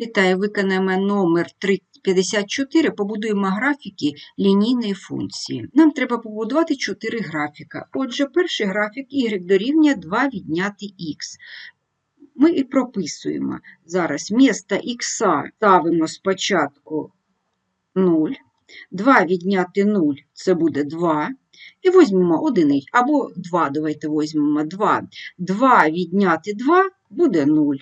Вітаю, виконаємо номер 54, побудуємо графіки лінійної функції. Нам треба побудувати 4 графіка. Отже, перший графік y дорівнює 2 відняти х. Ми і прописуємо. Зараз вмісто х ставимо спочатку 0. 2 відняти 0 це буде 2. І візьмемо одиниць, або 2, давайте візьмемо 2. 2 відняти 2 буде 0.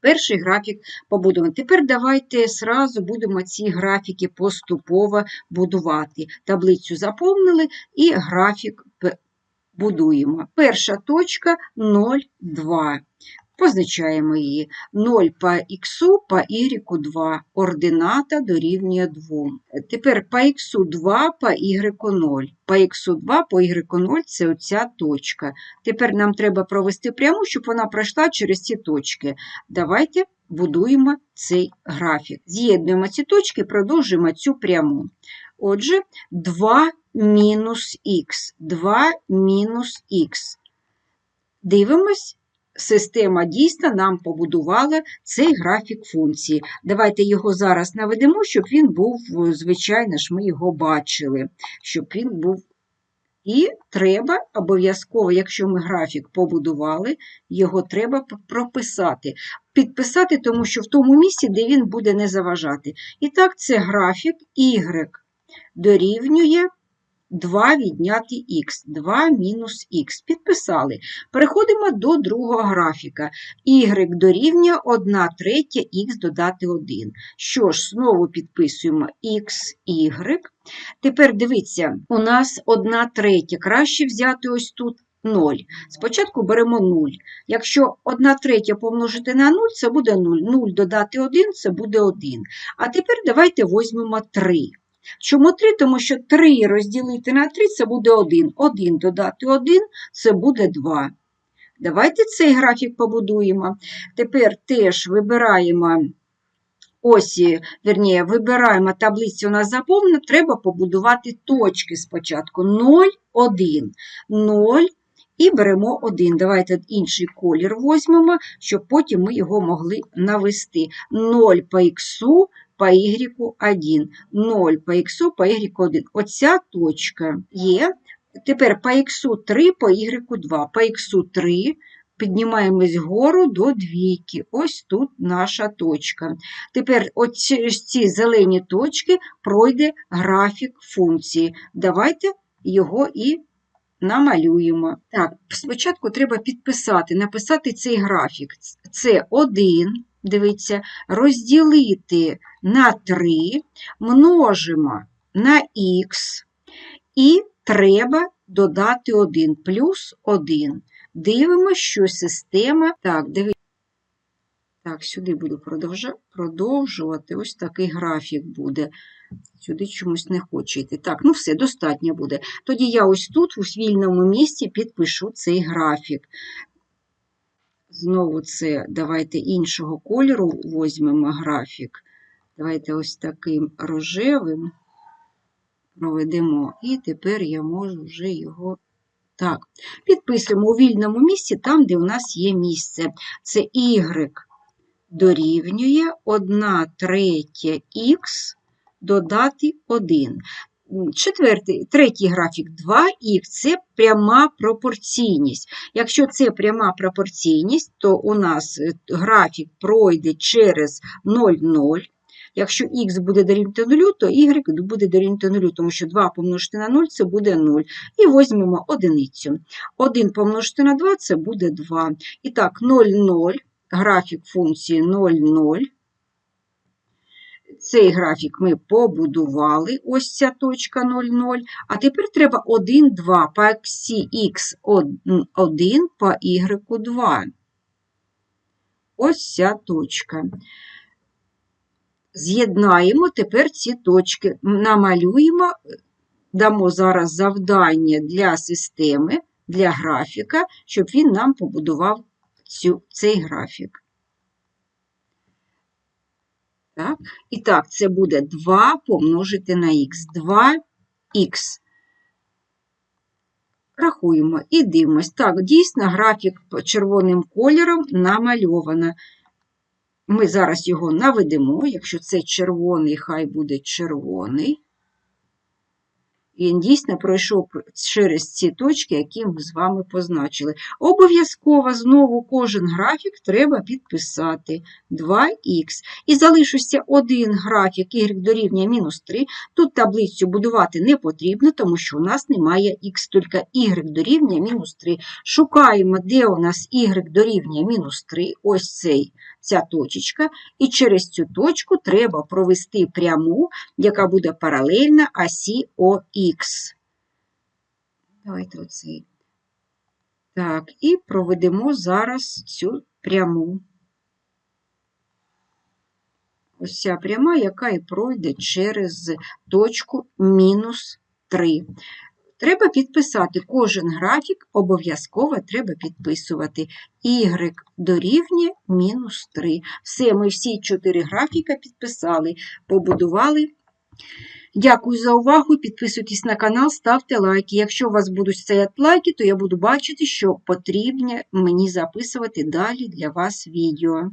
Перший графік побудований. Тепер давайте сразу будемо ці графіки поступово будувати. Таблицю заповнили і графік будуємо. Перша точка 0,2. Позначаємо її 0 по х, по y 2. Ордината дорівнює 2. Тепер по х 2, по y 0. По х 2, по y 0 це оця точка. Тепер нам треба провести пряму, щоб вона пройшла через ці точки. Давайте будуємо цей графік. З'єднуємо ці точки, продовжуємо цю пряму. Отже, 2 мінус х. 2 мінус х. Дивимось, система дійсно нам побудувала цей графік функції. Давайте його зараз наведемо, щоб він був, звичайно ж, ми його бачили, щоб він був. І треба обов'язково, якщо ми графік побудували, його треба прописати. Підписати, тому що в тому місці, де він буде не заважати. І так, це графік y дорівнює 2 відняти х, 2 мінус х. Підписали. Переходимо до другого графіка. y дорівнює 1 третя х додати 1. Що ж, знову підписуємо x, y. Тепер дивіться, у нас 1 третя. Краще взяти ось тут 0. Спочатку беремо 0. Якщо 1 третя помножити на 0, це буде 0. 0 додати 1 це буде 1. А тепер давайте візьмемо 3. Чому 3? Тому що 3 розділити на 3 це буде 1. 1 додати 1 це буде 2. Давайте цей графік побудуємо. Тепер теж вибираємо осі, верніше, вибираємо таблицю у нас заповнена, треба побудувати точки спочатку. 0, 1, 0 і беремо 1. Давайте інший колір візьмемо, щоб потім ми його могли навести. 0 по х, по y 1, 0 по х, по y 1. Оця точка є. Тепер по х 3, по y 2. По х 3 піднімаємось вгору до двійки. Ось тут наша точка. Тепер через ці зелені точки пройде графік функції. Давайте його і намалюємо. Так, спочатку треба підписати, написати цей графік. Це 1, дивіться, розділити на 3, множимо на х, і треба додати 1 плюс 1. Дивимося, що система. Так, дивіться. Так, сюди буду продовжувати. Ось такий графік буде. Сюди чомусь не хоче йти. Так, ну все, достатньо буде. Тоді я ось тут, у вільному місці, підпишу цей графік. Знову це давайте іншого кольору візьмемо графік. Давайте ось таким рожевим проведемо. І тепер я можу вже його. Так, підписуємо у вільному місці, там, де у нас є місце. Це y дорівнює 1 третя х додати 1. Четвертий, третій графік 2х це пряма пропорційність. Якщо це пряма пропорційність, то у нас е, графік пройде через 0,0. Якщо х буде дорівнювати 0, то y буде дорівнювати 0, тому що 2 помножити на 0 це буде 0. І візьмемо одиницю. 1 помножити на 2 це буде 2. І так, 0,0, графік функції 0,0. Цей графік ми побудували, ось ця точка 0,0. А тепер треба 1, 2 по х 1 по y 2. Ось ця точка. З'єднаємо тепер ці точки, намалюємо, дамо зараз завдання для системи, для графіка, щоб він нам побудував цю, цей графік. Так. І так, це буде 2 помножити на х. 2х. Рахуємо і дивимось. Так, дійсно, графік червоним кольором намальовано. Ми зараз його наведемо, якщо це червоний, хай буде червоний. Він дійсно пройшов через ці точки, які ми з вами позначили. Обов'язково знову кожен графік треба підписати 2х. І залишився один графік y дорівнює мінус 3. Тут таблицю будувати не потрібно, тому що у нас немає х, тільки y дорівнює мінус 3. Шукаємо, де у нас y дорівнює мінус 3, ось цей, ця точечка. І через цю точку треба провести пряму, яка буде паралельна осі ОХ. Давайте оцей. Так, і проведемо зараз цю пряму. Ось ця пряма, яка і пройде через точку мінус 3. Треба підписати кожен графік, обов'язково треба підписувати. Y дорівнює мінус 3. Все, ми всі чотири графіка підписали, побудували. Дякую за увагу. Підписуйтесь на канал, ставте лайки. Якщо у вас будуть стояти лайки, то я буду бачити, що потрібно мені записувати далі для вас відео.